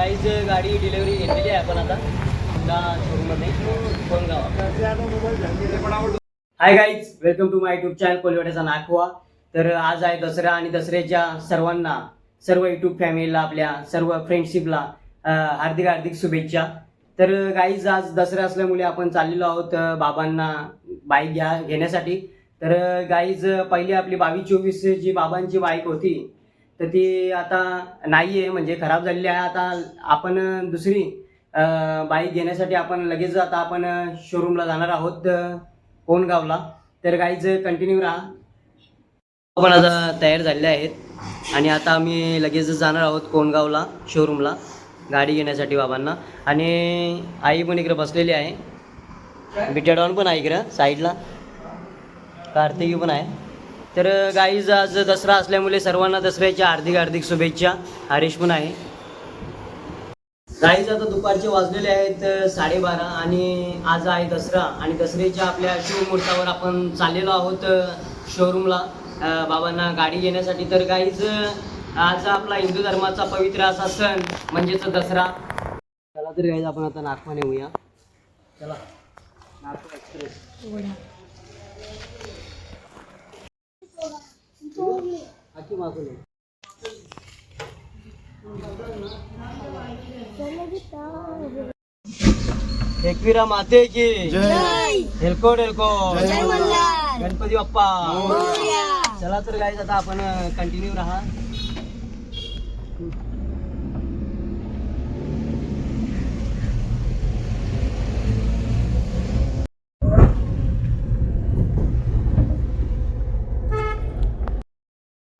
Guys गाडी delivery घेतलेली आहे आपण आता. पुन्हा शोरूममध्ये hi guys welcome to my YouTube channel कोलवाड्याचा नागवा तर आज आहे दसरा आणि दसऱ्याच्या सर्वांना सर्व युट्यूब फॅमिलीला आपल्या सर्व फ्रेंडशिपला हार्दिक हार्दिक शुभेच्छा. तर गाईज आज दसरा असल्यामुळे आपण चाललेलो आहोत बाबांना बाईक घ्या घेण्यासाठी. तर गाईज पहिली आपली बावीस चोवीस जी बाबांची बाईक होती. तर ती आता नाही आहे म्हणजे खराब झालेली आहे. आता आपण दुसरी बाईक घेण्यासाठी आपण लगेच आता आपण शोरूमला जाणार आहोत कोणगावला तर गाईज कंटिन्यू राहा. पण आता तयार झालेले आहेत. आणि आता आम्ही लगेच जाणार आहोत कोणगावला शोरूमला गाडी घेण्यासाठी बाबांना. आणि आई पण इकडे बसलेली आहे. बिटेडॉन पण आहे इकडं साईडला कार्तिकी पण आहे. तर गाईज आज दसरा असल्यामुळे सर्वांना दसऱ्याच्या हार्दिक हार्दिक शुभेच्छा. हरीश पण आहे. गाईज आता दुपारचे वाजलेले आहेत साडेबारा आणि आज आहे दसरा आणि दसऱ्याच्या आपल्या शिवमुहूर्तावर आपण चाललेलो आहोत शोरूमला बाबांना गाडी घेण्यासाठी. तर गाईज आज आपला हिंदू धर्माचा पवित्र असा सण म्हणजेच दसरा. चला तर गाईज आपण आता नागपूर येऊया. चला. नागपूर एक्सप्रेस एकविरा माते की हेलको हेलको गणपती बाप्पा. चला तर गाईज आता आपण कंटिन्यू राहा.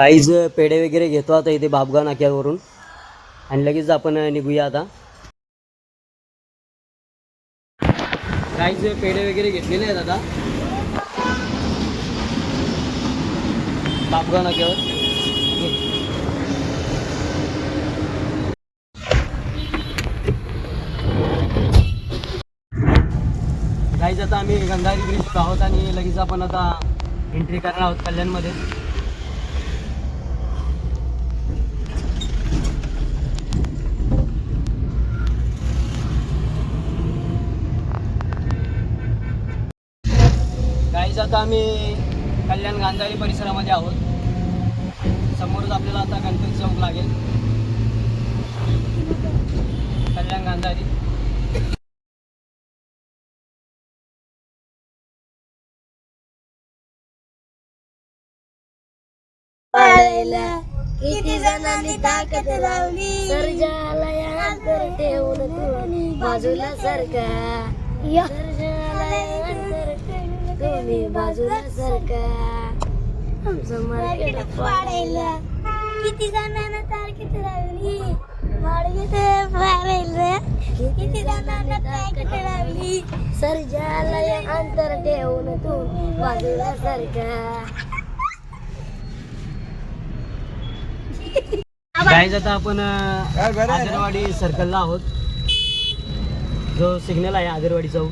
काहीच पेढे वगैरे घेतो आता इथे बाबगाव नाक्यावरून. आणि लगेच आपण निघूया आता. काहीच पेढे वगैरे घेतलेले आहेत आता. बाबगाव नाक्यावर. काहीच आता आम्ही गंगारी ब्रिज आहोत आणि लगेच आपण आता एंट्री करणार आहोत कल्याणमध्ये काहीच आता आम्ही कल्याण गांधारी परिसरामध्ये आहोत. समोरच आपल्याला आता गणपती चौक लागेल. कल्याण गांधारी. किती जणांनी ताकद लावली? ठेवून बाजूला सरका. ठेवून तुम्ही बाजूला सरका आमचं मार्केट पाडायला किती जणांना लावली? मार्केट पाडायला किती जणांना लावली? सर्जालय अंतर ठेवून तुम्ही बाजूला सरका काहीच आता आपण अं, आदरवाडी सर्कलला आहोत. जो सिग्नल आहे आदरवाडी चौक.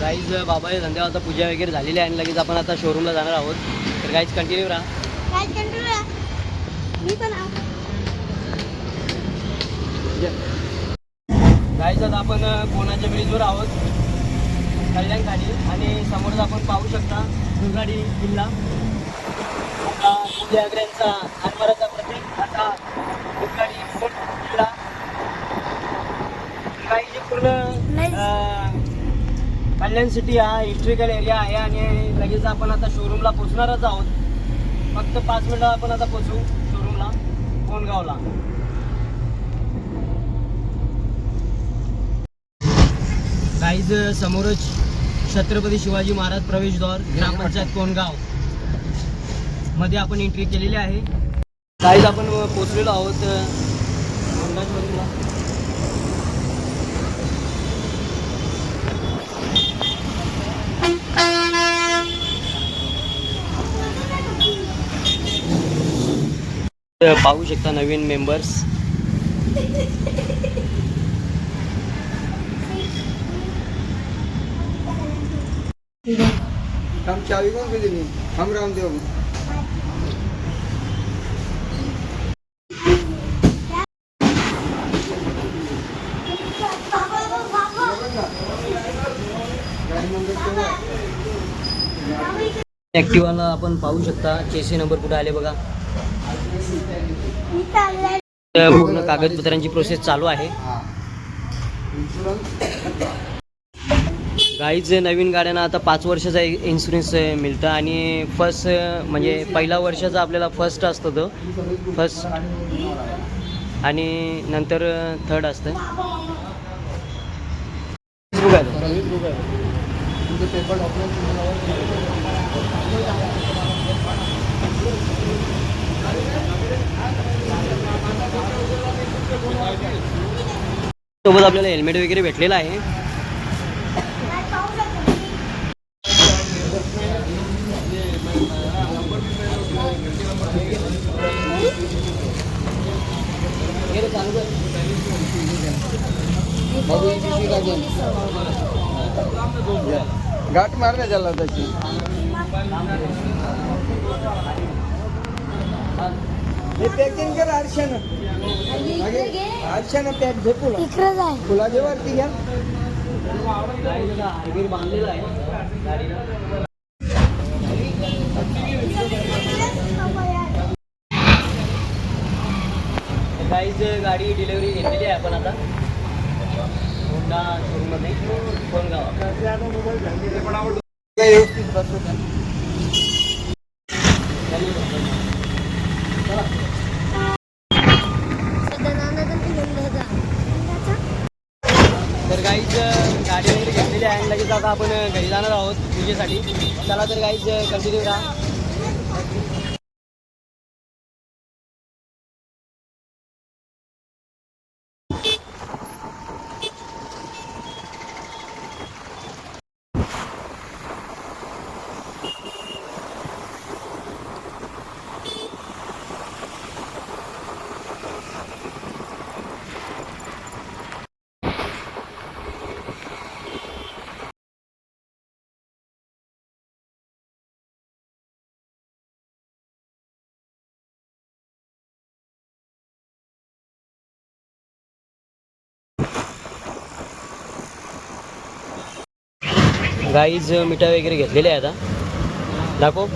गाईज बाबाच्या धंद्यावर आता पूजा वगैरे झालेली आहे आणि लगेच आपण आता शोरूमला जाणार आहोत. तर गाईज कंटिन्यू राहा. काय कंट्रोल मी पण गाईज आता आपण कोणाच्या ब्रिजवर आहोत? कल्याण खाली आणि समोरच आपण पाहू शकता दुर्गाडी किल्ला आता सत्याग्रहांचा आरमाराचा प्रतीक आता दुर्गाडी किल्ला काही जे पूर्ण कल्याण सिटी हा हिस्ट्रिकल एरिया आहे आणि लगेच आपण आता शोरूमला पोचणारच आहोत. फक्त पाच मिनिटं आपण आता पोचू शोरूमला कोणगावला काहीच समोरच छत्रपती शिवाजी महाराज प्रवेशद्वार ग्रामपंचायत कोणगावमध्ये आपण एंट्री केलेली आहे. काहीच आपण पोचलेलो आहोत पाहू शकता नवीन मेंबर्स हम चाबी कौन सी देनी हम रामदेव ॲक्टिवाला आपण पाहू शकता चेसी नंबर कुठे आले बघा. पूर्ण कागदपत्रांची प्रोसेस चालू आहे. गाईज नवीन गाड्यांना आता पाच वर्षाचा इन्शुरन्स मिळतं. आणि फर्स्ट म्हणजे पहिला वर्षाचा आपल्याला फर्स्ट असतो तो. फर्स्ट आणि नंतर थर्ड असतं. सोबत आपल्याला हेल्मेट वगैरे भेटलेलं आहे. गाठ मार ना त्याला त्याची हे पॅकिंग कर आरशानं आरशानं पॅक घे फुला इकडं जाय फुलाच्या वरती घ्या. बांधलेला आहे गाडी डिलिव्हरी घेतलेली आहे आपण आता. शोरूममध्ये व्यवस्थित तर गाईच गाडी वगैरे घेतलेली आहे लगेच आता आपण घरी जाणार आहोत पूजेसाठी. चला तर गाईच कंटिन्यू राहा गाईज मिठाई वगैरे घेतलेली आहे आता. दाखव.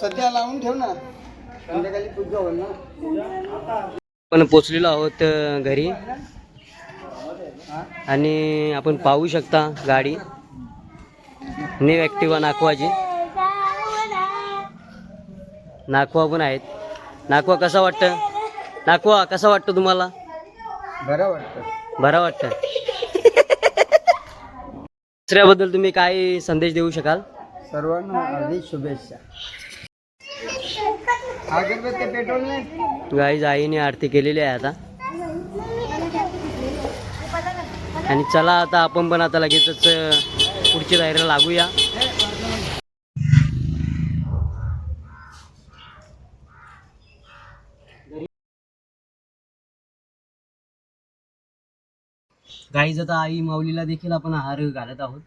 सध्या लावून ठेव ना. संध्याकाळी पूजा होईल ना. आपण पोचलेलो आहोत घरी. आणि आपण पाहू शकता गाडी. New Activa नाकवाची. नाकवा पण आहेत. नाकवा कसा वाटतं नाकवा कसा वाटतं तुम्हाला? बरं वाटतं. बरा वाटतं. दुसऱ्याबद्दल तुम्ही काय संदेश देऊ शकाल? सर्वांना हार्दिक शुभेच्छा. अगरबत्ती पेट्रोल नाही? गाईज आईने आरती केलेली आहे आता. आणि चला आता आपण पण आता लगेचच पुढची तयारीला लागूया. गाईज आता आई माऊलीला देखील आपण आहार घालत आहोत.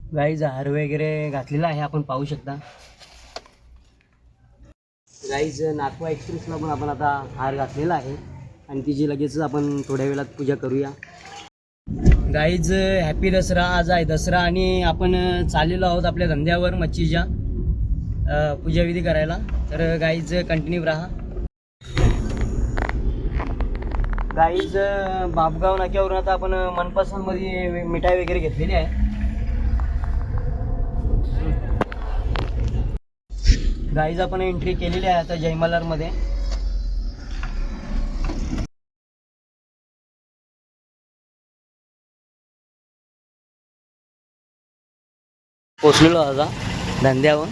गाईज हार वगैरे घातलेला आहे आपण पाहू शकता. गाईज नागवा एक्सप्रेसला पण आपण आता हार घातलेला आहे. आणि तिची लगेचच आपण थोड्या वेळात पूजा करूया. गाईज हॅपी दसरा आज आहे दसरा आणि आपण चाललेलो आहोत आपल्या धंद्यावर मच्छीच्या पूजाविधी करायला. तर गाईज कंटिन्यू राहा. गाईज बापगाव नाक्यावरून आता आपण मनपसंतमध्ये मिठाई वगैरे घेतलेली आहे. गाईज आपण एंट्री केलेली आहे आता जयमलारमध्ये. पोचलेलो आता धंद्यावर.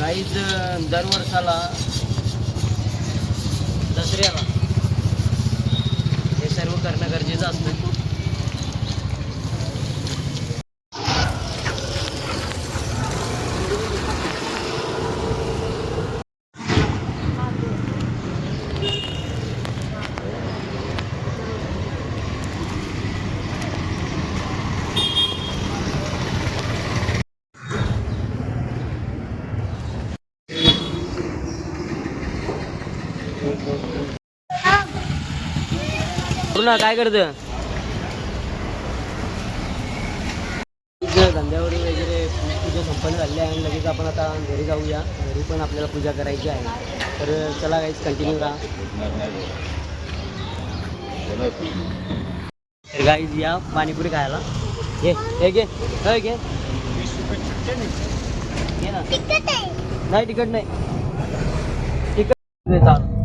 गाईज दरवर्षाला दसऱ्याला. हे सर्व करणं गरजेचं असतं. पूर्ण काय करतं धंद्यावर वगैरे पूजा संपन्न झाली आहे आणि लगेच आपण आता घरी जाऊया. घरी पण आपल्याला पूजा करायची आहे. तर चला काहीच कंटिन्यू राहा तर गाईज या पाणीपुरी खायला. घे हे घे हे घे. ना. नाही तिकट नाही. तिकट चाल